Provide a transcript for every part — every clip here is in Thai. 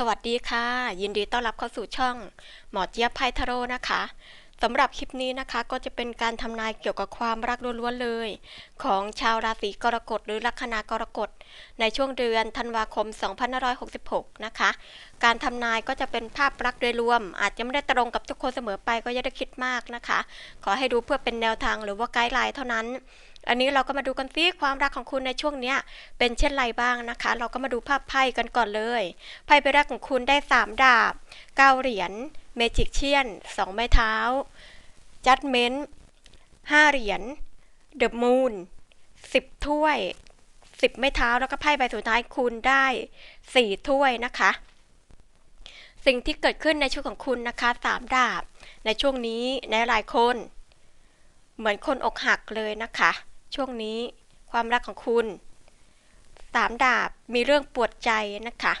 สวัสดีค่ะ ยินดีต้อนรับเข้าสู่ช่อง หมอเจี๊ยบไพทาโร่นะคะสำหรับคลิปนี้นะคะก็จะเป็นการทำนายเกี่ยวกับความรักล้วนๆเลย ของชาวราศีกรกฎหรือลัคนากรกฎในช่วงเดือนธันวาคม 2566 นะคะ การทำนายก็จะเป็นภาพรักโดยรวม อาจจะไม่ได้ตรงกับทุกคนเสมอไปก็อย่าได้คิดมากนะคะ ขอให้ดูเพื่อเป็นแนวทางหรือว่าไกด์ไลน์เท่านั้น อันนี้เราก็มาดูกันซิความรักของคุณในช่วงเนี้ยเป็นเช่นไรบ้างนะคะ เราก็มาดูภาพไพ่กันก่อนเลยไพ่ใบแรกของคุณได้ 3 ดาบ9เหรียญเมจิกเชียน 2 ไม้เท้าจัดเมนต์5เหรียญเดอะมูน10 ถ้วย 10 ไม้เท้าแล้วก็ไพ่ใบสุดท้ายคุณได้ 4 ถ้วยนะคะสิ่งที่เกิดขึ้นในช่วงของคุณนะคะ3ดาบ ในช่วงนี้ในหลายคน เหมือนคนอกหักเลยนะคะ ช่วงนี้ความรักของคุณสามดาบมีเรื่องปวดใจนะคะ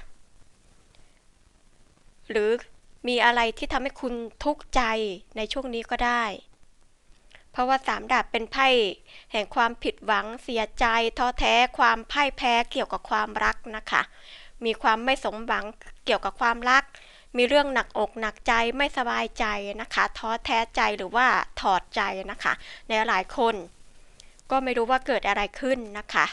หรือมีอะไรที่ทำให้คุณทุกข์ใจในช่วงนี้ก็ได้ เพราะว่าสามดาบเป็นไพ่แห่งความผิดหวังเสียใจท้อแท้ความพ่ายแพ้เกี่ยวกับความรักนะคะ มีความไม่สมหวังเกี่ยวกับความรัก มีเรื่องหนักอกหนักใจไม่สบายใจนะคะ ท้อแท้ใจหรือว่าถอดใจนะคะ ในหลายคน ก็ไม่รู้ว่าเกิดอะไรขึ้นนะคะ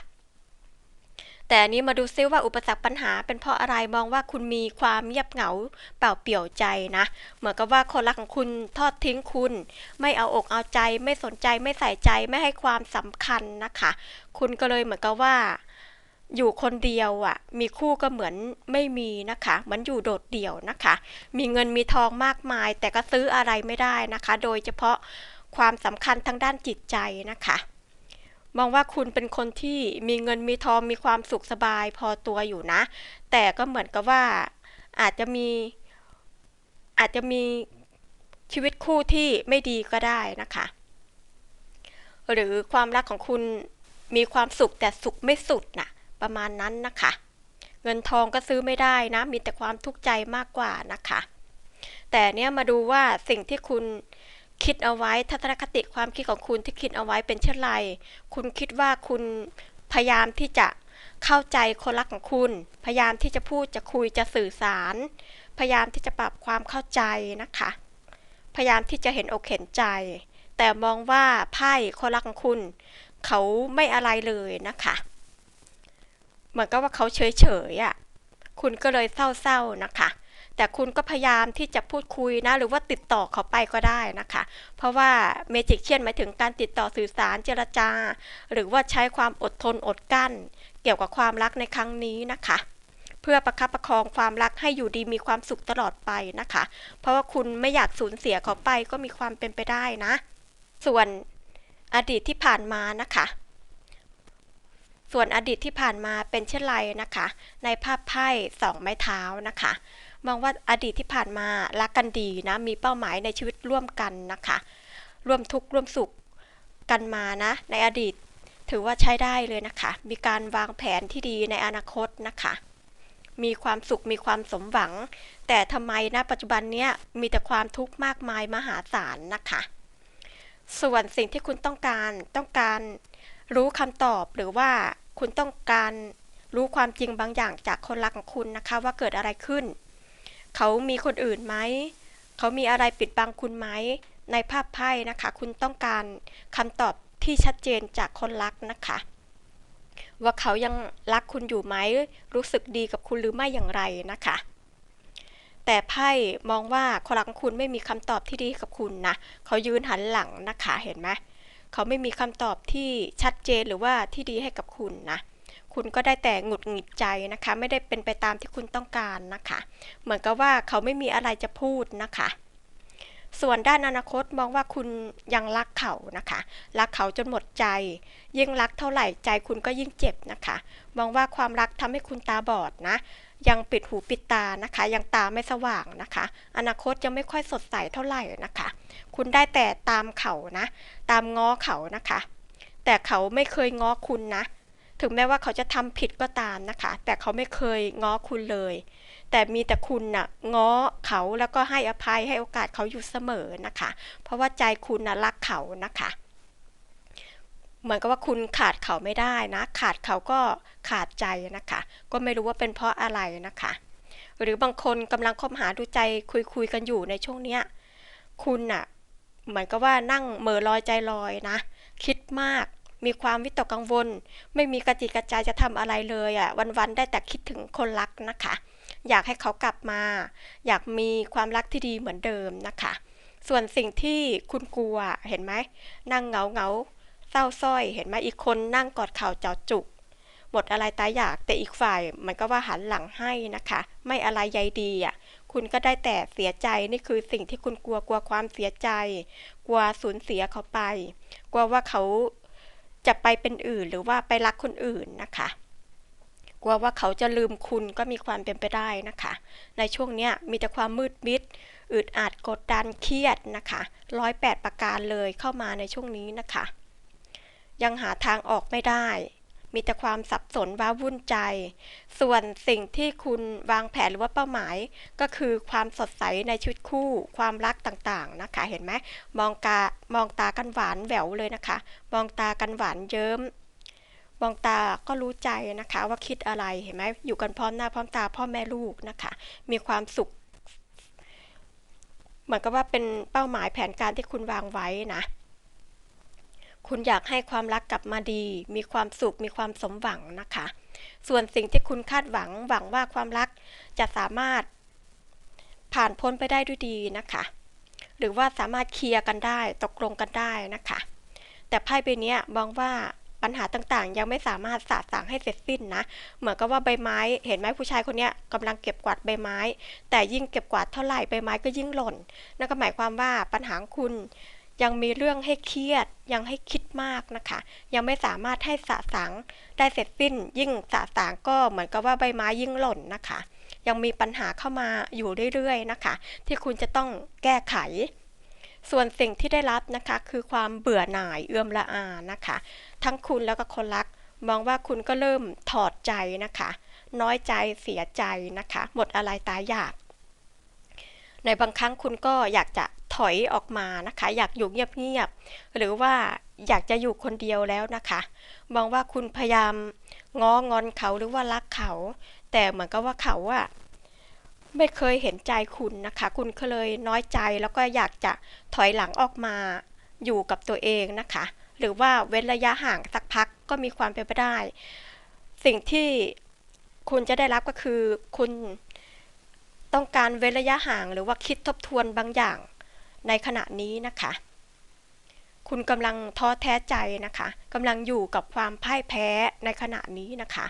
แต่อันนี้มาดูซิว่าอุปสรรคปัญหาเป็นเพราะอะไรมองว่าคุณมีความเงียบเหงาเปล่าเปี่ยวใจนะ เหมือนกับว่าคนรักของคุณทอดทิ้งคุณ ไม่เอาอกเอาใจ ไม่สนใจไม่ใส่ใจไม่ให้ความสำคัญนะคะ คุณก็เลยเหมือนกับว่าอยู่คนเดียวอะ่ะ มีคู่ก็เหมือนไม่มีนะคะเหมือนอยู่โดดเดี่ยวนะคะ มีเงินมีทองมากมาย แต่ก็ซื้ออะไรไม่ได้นะคะ โดยเฉพาะความสำคัญทางด้านจิตใจนะคะ มองว่าคุณเป็นคนที่มีเงินมีทองมีความสุขสบายพอตัวอยู่นะ แต่ก็เหมือนกับว่าอาจจะมี อาจจะมีชีวิตคู่ที่ไม่ดีก็ได้นะคะ หรือความรักของคุณมีความสุขแต่สุขไม่สุดนะประมาณนั้นนะคะ เงินทองก็ซื้อไม่ได้นะ มีแต่ความทุกข์ใจมากกว่านะคะ แต่เนี้ยมาดูว่าสิ่งที่คุณ คิดเอาไว้ทัศนคติความคิดของคุณที่คิดเอาไว้เป็นเช่นไร คุณคิดว่าคุณพยายามที่จะเข้าใจคนรักของคุณ พยายามที่จะพูดจะคุยจะสื่อสาร พยายามที่จะปรับความเข้าใจนะคะ พยายามที่จะเห็นอกเห็นใจ แต่มองว่าไพ่คนรักของคุณ เขาไม่อะไรเลยนะคะเหมือนกับว่าเขาเฉยๆอะ คุณก็เลยเศร้าๆนะคะ แต่คุณก็พยายามที่จะพูดคุยนะ หรือว่าติดต่อเขาไปก็ได้นะคะ เพราะว่าเมจิกเชียนหมายถึงการติดต่อสื่อสารเจรจา หรือว่าใช้ความอดทนอดกั้น เกี่ยวกับความรักในครั้งนี้นะคะ เพื่อประคับประคองความรักให้อยู่ดีมีความสุขตลอดไปนะคะ เพราะว่าคุณไม่อยากสูญเสียเขาไปก็มีความเป็นไปได้นะ ส่วนอดีตที่ผ่านมานะคะ ส่วนอดีตที่ผ่านมาเป็นเช่นไรนะคะ ในภาพไพ่สองไม้เท้านะคะ มองว่าอดีตที่ผ่านมารักกันดีนะมีเป้าหมายในชีวิตร่วมกันนะคะ ร่วมทุกข์ร่วมสุขกันมานะ ในอดีตถือว่าใช้ได้เลยนะคะ มีการวางแผนที่ดีในอนาคตนะคะ มีความสุขมีความสมหวัง แต่ทำไมนะปัจจุบันเนี้ยมีแต่ความทุกข์มากมายมหาศาลนะคะ ส่วนสิ่งที่คุณต้องการต้องการรู้คำตอบหรือว่าคุณต้องการรู้ความจริงบางอย่างจากคนรักของคุณนะคะ ว่าเกิดอะไรขึ้น เขามีคนอื่นไหม เขามีอะไรปิดบังคุณไหม ในภาพไพ่นะคะ คุณต้องการคำตอบที่ชัดเจนจากคนรักนะคะ ว่าเขายังรักคุณอยู่ไหม รู้สึกดีกับคุณหรือไม่อย่างไรนะคะ แต่ไพ่มองว่าคนรักคุณไม่มีคำตอบที่ดีกับคุณนะ เขายืนหันหลังนะคะ เห็นไหม เขาไม่มีคำตอบที่ชัดเจนหรือว่าที่ดีให้กับคุณนะ คุณก็ได้แต่หงุดหงิดใจนะคะ ไม่ได้เป็นไปตามที่คุณต้องการนะคะ เหมือนกับว่าเขาไม่มีอะไรจะพูดนะคะ ส่วนด้านอนาคตมองว่าคุณยังรักเขานะคะ รักเขาจนหมดใจ ยิ่งรักเท่าไหร่ใจคุณก็ยิ่งเจ็บนะคะ มองว่าความรักทำให้คุณตาบอดนะ ยังปิดหูปิดตานะคะ ยังตาไม่สว่างนะคะ อนาคตยังไม่ค่อยสดใสเท่าไหร่นะคะ คุณได้แต่ตามเขานะ ตามง้อเขานะคะ แต่เขาไม่เคยง้อคุณนะ ถึงแม้ว่าเขาจะทำผิดก็ตามนะคะ แต่เขาไม่เคยง้อคุณเลย แต่มีแต่คุณน่ะง้อเขาแล้วก็ให้อภัยให้โอกาสเขาอยู่เสมอนะคะ เพราะว่าใจคุณน่ะรักเขานะคะเหมือนกับว่าคุณขาดเขาไม่ได้นะ ขาดเขาก็ขาดใจนะคะ ก็ไม่รู้ว่าเป็นเพราะอะไรนะคะ หรือบางคนกำลังคบหาดูใจคุยคุยกันอยู่ในช่วงเนี้ยคุณน่ะเหมือนกับว่านั่งเมอลอยใจลอยนะ คิดมาก มีความวิตกกังวล ไม่มีกระจิตกระใจจะทำอะไรเลยอะ่ะวันๆได้แต่คิดถึงคนรักนะคะ อยากให้เขากลับมา อยากมีความรักที่ดีเหมือนเดิมนะคะ ส่วนสิ่งที่คุณกลัวเห็นไหมนั่งเหงาเหงาเศร้าสร้อยเห็นไหมอีกคนนั่งกอดเข่าเจ้าจุกหมดอะไรตายอยากแต่อีกฝ่ายมันก็ว่าหันหลังให้นะคะ ไม่อะไรใยดีอะคุณก็ได้แต่เสียใจนี่คือสิ่งที่คุณกลัวกลัวความเสียใจ กลัวสูญเสียเขาไป กลัวว่าเขา จะไปเป็นอื่นหรือว่าไปรักคนอื่นนะคะกลัวว่าเขาจะลืมคุณก็มีความเป็นไปได้นะคะ ในช่วงนี้มีแต่ความมืดมิดอึดอัดกดดันเครียดนะคะร้อยแปดประการเลยเข้ามาในช่วงนี้นะคะ ยังหาทางออกไม่ได้ มีแต่ความสับสนว้าวุ่นใจ ส่วนสิ่งที่คุณวางแผนหรือว่าเป้าหมาย ก็คือความสดใสในชีวิตคู่ ความรักต่างๆนะคะ เห็นไหมมองกามองตากันหวานแหววเลยนะคะ มองตากันหวานเยิ้มมองตาก็รู้ใจนะคะ ว่าคิดอะไรเห็นไหมอยู่กันพร้อมหน้าพร้อมตาพ่อแม่ลูกนะคะ มีความสุขเหมือนกับว่าเป็นเป้าหมายแผนการที่คุณวางไว้นะ คุณอยากให้ความรักกลับมาดี มีความสุข มีความสมหวังนะคะ ส่วนสิ่งที่คุณคาดหวัง หวังว่าความรักจะสามารถผ่านพ้นไปได้ด้วยดีนะคะ หรือว่าสามารถเคลียร์กันได้ ตกลงกันได้นะคะ แต่ไพ่ใบนี้มองว่าปัญหาต่างๆ ยังไม่สามารถสะสางให้เสร็จสิ้นนะ เหมือนกับว่าใบไม้ เห็นไหมผู้ชายคนนี้ยกำลังเก็บกวาดใบไม้ แต่ยิ่งเก็บกวาดเท่าไหร่ใบไม้ก็ยิ่งหล่น นั่นก็หมายความว่าปัญหาคุณ ยังมีเรื่องให้เครียด ยังให้คิดมากนะคะ ยังไม่สามารถให้สะสางได้เสร็จสิ้น ยิ่งสะสางก็เหมือนกับว่าใบไม้ยิ่งหล่นนะคะ ยังมีปัญหาเข้ามาอยู่เรื่อยๆนะคะ ที่คุณจะต้องแก้ไข ส่วนสิ่งที่ได้รับนะคะ คือความเบื่อหน่ายเอื่อมละอานะคะ ทั้งคุณแล้วก็คนรัก มองว่าคุณก็เริ่มถอดใจนะคะ น้อยใจเสียใจนะคะ หมดอะไรตายอยากในบางครั้งคุณก็อยากจะ ถอยออกมานะคะ อยากอยู่เงียบๆหรือว่าอยากจะอยู่คนเดียวแล้วนะคะ มองว่าคุณพยายามง้องอนเขาหรือว่ารักเขา แต่เหมือนกับว่าเขาอะไม่เคยเห็นใจคุณนะคะ คุณก็เลยน้อยใจแล้วก็อยากจะถอยหลังออกมาอยู่กับตัวเองนะคะ หรือว่าเว้นระยะห่างสักพักก็มีความเป็นไปได้ สิ่งที่คุณจะได้รับก็คือคุณต้องการเว้นระยะห่าง หรือว่าคิดทบทวนบางอย่าง ในขณะนี้นะคะ คุณกำลังท้อแท้ใจนะคะกำลังอยู่กับความพ่ายแพ้ในขณะนี้นะคะ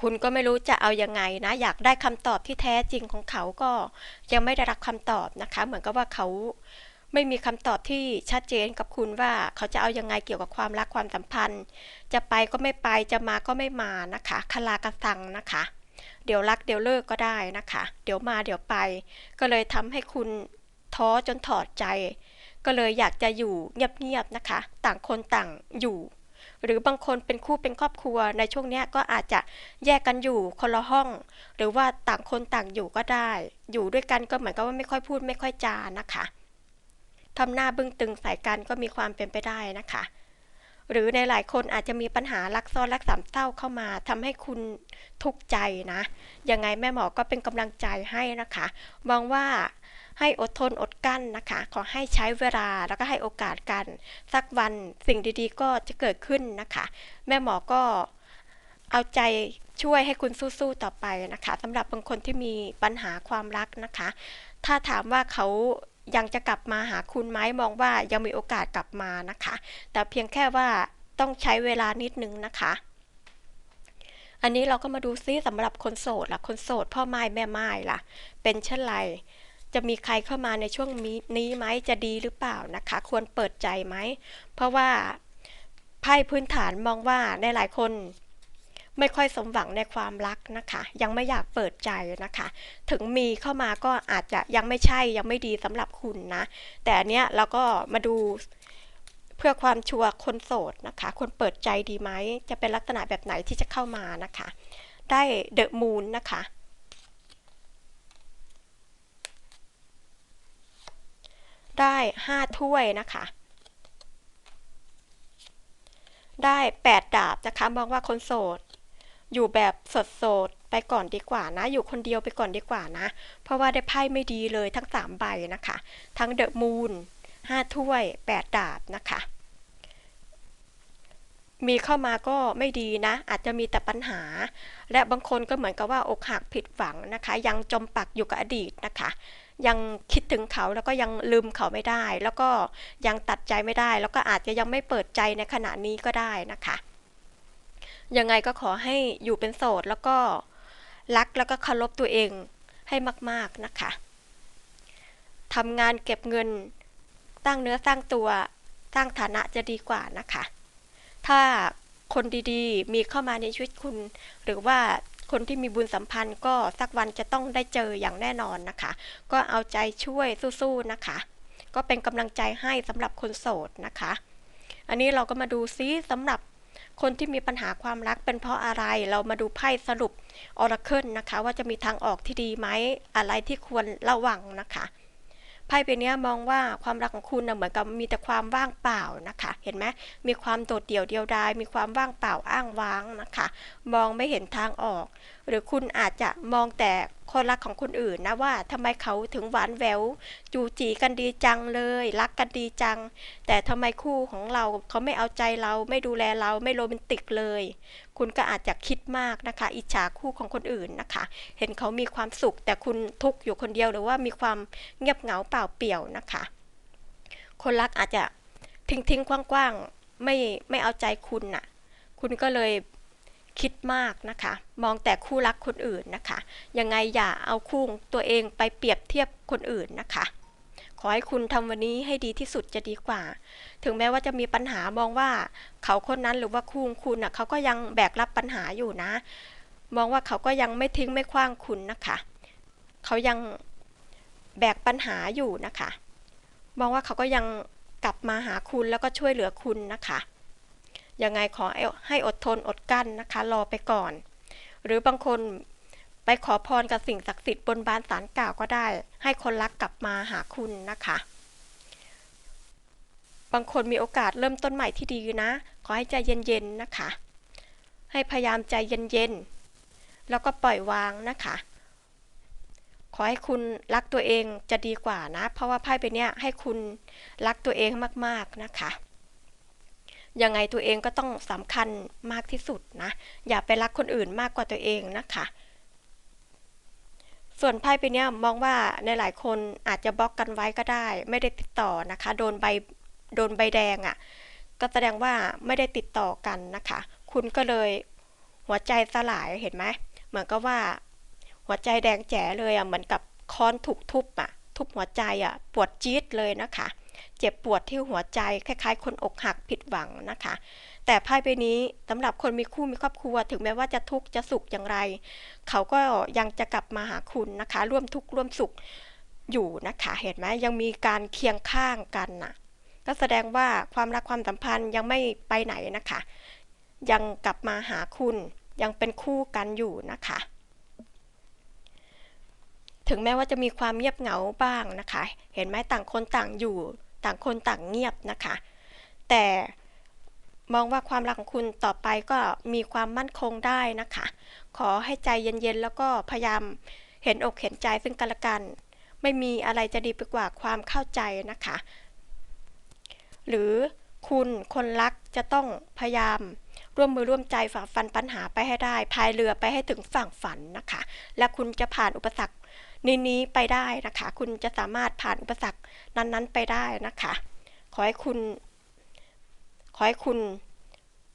คุณก็ไม่รู้จะเอายังไงนะ อยากได้คำตอบที่แท้จริงของเขาก็ยังไม่ได้รับคำตอบนะคะ เหมือนกับว่าเขาไม่มีคำตอบที่ชัดเจนกับคุณว่าเขาจะเอายังไงเกี่ยวกับความรักความสัมพันธ์ จะไปก็ไม่ไปจะมาก็ไม่มานะคะคลากระสังนะคะเดี๋ยวรักเดี๋ยวเลิกก็ได้นะคะ เดี๋ยวมาเดี๋ยวไป ก็เลยทำให้คุณ ท้อจนถอดใจ ก็เลยอยากจะอยู่เงียบๆนะคะ ต่างคนต่างอยู่ หรือบางคนเป็นคู่เป็นครอบครัวในช่วงนี้ก็อาจจะแยกกันอยู่คนละห้อง หรือว่าต่างคนต่างอยู่ก็ได้ อยู่ด้วยกันก็เหมือนกับว่าไม่ค่อยพูดไม่ค่อยจานะคะทำหน้าบึ้งตึงใส่กันก็มีความเป็นไปได้นะคะ หรือในหลายคนอาจจะมีปัญหารักซ้อนรักสามเศร้าเข้ามาทำให้คุณทุกข์ใจนะ ยังไงแม่หมอก็เป็นกำลังใจให้นะคะ มองว่า ให้อดทนอดกั้นนะคะ ขอให้ใช้เวลาแล้วก็ให้โอกาสกัน สักวันสิ่งดีๆ ก็จะเกิดขึ้นนะคะ แม่หมอก็เอาใจช่วยให้คุณสู้ๆต่อไปนะคะสำหรับบางคนที่มีปัญหาความรักนะคะ ถ้าถามว่าเขายังจะกลับมาหาคุณไหมมองว่ายังมีโอกาสกลับมานะคะ แต่เพียงแค่ว่าต้องใช้เวลานิดนึงนะคะ อันนี้เราก็มาดูซิสำหรับคนโสดล่ะคนโสดพ่อไม้แม่ไม้ล่ะ เป็นเช่นไร จะมีใครเข้ามาในช่วงนี้ไหมจะดีหรือเปล่านะคะ ควรเปิดใจไหม เพราะว่าไพ่พื้นฐานมองว่าในหลายคนไม่ค่อยสมหวังในความรักนะคะ ยังไม่อยากเปิดใจนะคะ ถึงมีเข้ามาก็อาจจะยังไม่ใช่ยังไม่ดีสำหรับคุณนะ แต่เนี้ยเราก็มาดูเพื่อความชัวร์คนโสดนะคะควรเปิดใจดีไหม จะเป็นลักษณะแบบไหนที่จะเข้ามานะคะ ได้เดอะมูนนะคะ ได้ห้าถ้วยนะคะ ได้แปดดาบนะคะมองว่าคนโสด อยู่แบบสดโสดไปก่อนดีกว่านะ อยู่คนเดียวไปก่อนดีกว่านะ เพราะว่าได้ไพ่ไม่ดีเลยทั้งสามใบนะคะ ทั้งเดอะมูนห้าถ้วยแปดดาบนะคะมีเข้ามาก็ไม่ดีนะ อาจจะมีแต่ปัญหา และบางคนก็เหมือนกับว่าอกหักผิดหวังนะคะ ยังจมปักอยู่กับอดีตนะคะ ยังคิดถึงเขาแล้วก็ยังลืมเขาไม่ได้ แล้วก็ยังตัดใจไม่ได้ แล้วก็อาจจะยังไม่เปิดใจในขณะนี้ก็ได้นะคะยังไงก็ขอให้อยู่เป็นโสดแล้วก็รักแล้วก็เคารพตัวเองให้มาก ๆนะคะทำงานเก็บเงินตั้งเนื้อสร้างตัวสร้างฐานะจะดีกว่านะคะ ถ้าคนดีๆ มีเข้ามาในชีวิตคุณ หรือว่า คนที่มีบุญสัมพันธ์ก็สักวันจะต้องได้เจออย่างแน่นอนนะคะ ก็เอาใจช่วยสู้ๆนะคะ ก็เป็นกำลังใจให้สำหรับคนโสดนะคะ อันนี้เราก็มาดูซิสำหรับคนที่มีปัญหาความรักเป็นเพราะอะไร เรามาดูไพ่สรุปออร์เคิลนะคะ ว่าจะมีทางออกที่ดีไหมอะไรที่ควรระวังนะคะ ไพ่ใบนี้มองว่าความรักของคุณนะเหมือนกับมีแต่ความว่างเปล่านะคะ เห็นไหมมีความโดดเดี่ยวเดียวดายมีความว่างเปล่าอ้างว้างนะคะ มองไม่เห็นทางออก หรือคุณอาจจะมองแต่คนรักของคนอื่นนะว่าทำไมเขาถึงหวานแหววจูจีกันดีจังเลย รักกันดีจัง แต่ทำไมคู่ของเราเขาไม่เอาใจเราไม่ดูแลเราไม่โรแมนติกเลย คุณก็อาจจะคิดมากนะคะ อิจฉาคู่ของคนอื่นนะคะ เห็นเขามีความสุขแต่คุณทุกข์อยู่คนเดียวหรือว่ามีความเงียบเหงาเปล่าเปลี่ยวนะคะ คนรักอาจจะทิ้งทิ้งกว้างๆไม่ไม่เอาใจคุณน่ะ คุณก็เลย คิดมากนะคะ มองแต่คู่รักคนอื่นนะคะ ยังไงอย่าเอาคู่ตัวเองไปเปรียบเทียบคนอื่นนะคะ ขอให้คุณทำวันนี้ให้ดีที่สุดจะดีกว่า ถึงแม้ว่าจะมีปัญหามองว่าเขาคนนั้นหรือว่าคู่คุณน่ะเขาก็ยังแบกรับปัญหาอยู่นะ มองว่าเขาก็ยังไม่ทิ้งไม่คว้างคุณนะคะ เขายังแบกปัญหาอยู่นะคะ มองว่าเขาก็ยังกลับมาหาคุณแล้วก็ช่วยเหลือคุณนะคะ ยังไงขอให้อดทนอดกั้นนะคะ รอไปก่อน หรือบางคนไปขอพรกับสิ่งศักดิ์สิทธิ์บนบานสารกล่าวก็ได้ ให้คนรักกลับมาหาคุณนะคะ บางคนมีโอกาสเริ่มต้นใหม่ที่ดีนะ ขอให้ใจเย็นๆนะคะ ให้พยายามใจเย็นๆ แล้วก็ปล่อยวางนะคะ ขอให้คุณรักตัวเองจะดีกว่านะ เพราะว่าไพ่ใบเนี้ยให้คุณรักตัวเองมากๆนะคะ ยังไงตัวเองก็ต้องสำคัญมากที่สุดนะ อย่าไปรักคนอื่นมากกว่าตัวเองนะคะ ส่วนไพ่ใบเนี้ยมองว่าในหลายคนอาจจะบล็อกกันไว้ก็ได้ ไม่ได้ติดต่อนะคะ โดนใบโดนใบแดงอะ่ะ ก็แสดงว่าไม่ได้ติดต่อกันนะคะ คุณก็เลยหัวใจสลายเห็นไหมเหมือนกับว่า หัวใจแดงแจ๋เลยอะเหมือนกับค้อนถูกทุบอะ ทุบหัวใจอะ ปวดจี๊ดเลยนะคะ เจ็บปวดที่หัวใจคล้ายๆ คนอกหักผิดหวังนะคะ แต่ไพ่ใบนี้สำหรับคนมีคู่มีครอบครัว ถึงแม้ว่าจะทุกข์จะสุขอย่างไร เขาก็ยังจะกลับมาหาคุณนะคะ ร่วมทุกข์ร่วมสุขอยู่นะคะเห็นไหมยังมีการเคียงข้างกันน่ะก็แสดงว่าความรักความสัมพันธ์ยังไม่ไปไหนนะคะ ยังกลับมาหาคุณยังเป็นคู่กันอยู่นะคะ ถึงแม้ว่าจะมีความเงียบเหงาบ้างนะคะ เห็นไหมต่างคนต่างอยู่ ต่างคนต่างเงียบนะคะ แต่มองว่าความรักของคุณต่อไปก็มีความมั่นคงได้นะคะ ขอให้ใจเย็นๆ แล้วก็พยายามเห็นอกเห็นใจซึ่งกันและกัน ไม่มีอะไรจะดีไปกว่าความเข้าใจนะคะ หรือคุณคนรักจะต้องพยายามร่วมมือร่วมใจฝ่าฟันปัญหาไปให้ได้พายเรือไปให้ถึงฝั่งฝันนะคะ และคุณจะผ่านอุปสรรค นี้นี้ไปได้นะคะ คุณจะสามารถผ่านอุปสรรคนั้นๆไปได้นะคะ ขอให้คุณ ขอให้คุณ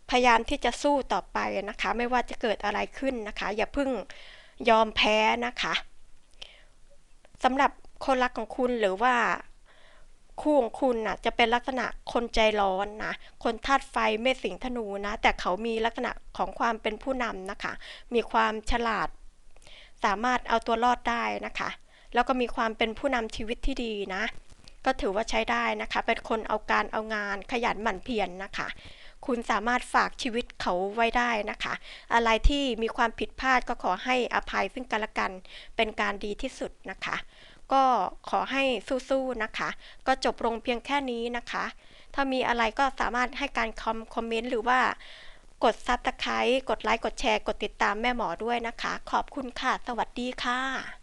พยายามที่จะสู้ต่อไปนะคะ ไม่ว่าจะเกิดอะไรขึ้นนะคะ อย่าเพิ่งยอมแพ้นะคะสำหรับคนรักของคุณหรือว่าคู่ของคุณน่ะจะเป็นลักษณะคนใจร้อนนะ คนธาตุไฟเมษสิงธนูนะ แต่เขามีลักษณะของความเป็นผู้นำนะคะ มีความฉลาด สามารถเอาตัวรอดได้นะคะ แล้วก็มีความเป็นผู้นำชีวิตที่ดีนะ ก็ถือว่าใช้ได้นะคะ เป็นคนเอาการเอางานขยันหมั่นเพียรนนะคะ คุณสามารถฝากชีวิตเขาไว้ได้นะคะ อะไรที่มีความผิดพลาดก็ขอให้อภัยซึ่งกันและกันเป็นการดีที่สุดนะคะ ก็ขอให้สู้ๆนะคะ ก็จบลงเพียงแค่นี้นะคะ ถ้ามีอะไรก็สามารถให้การคอมคอมเมนต์หรือว่า กด Subscribe กดไลค์ กดแชร์ กดติดตามแม่หมอด้วยนะคะ ขอบคุณค่ะ สวัสดีค่ะ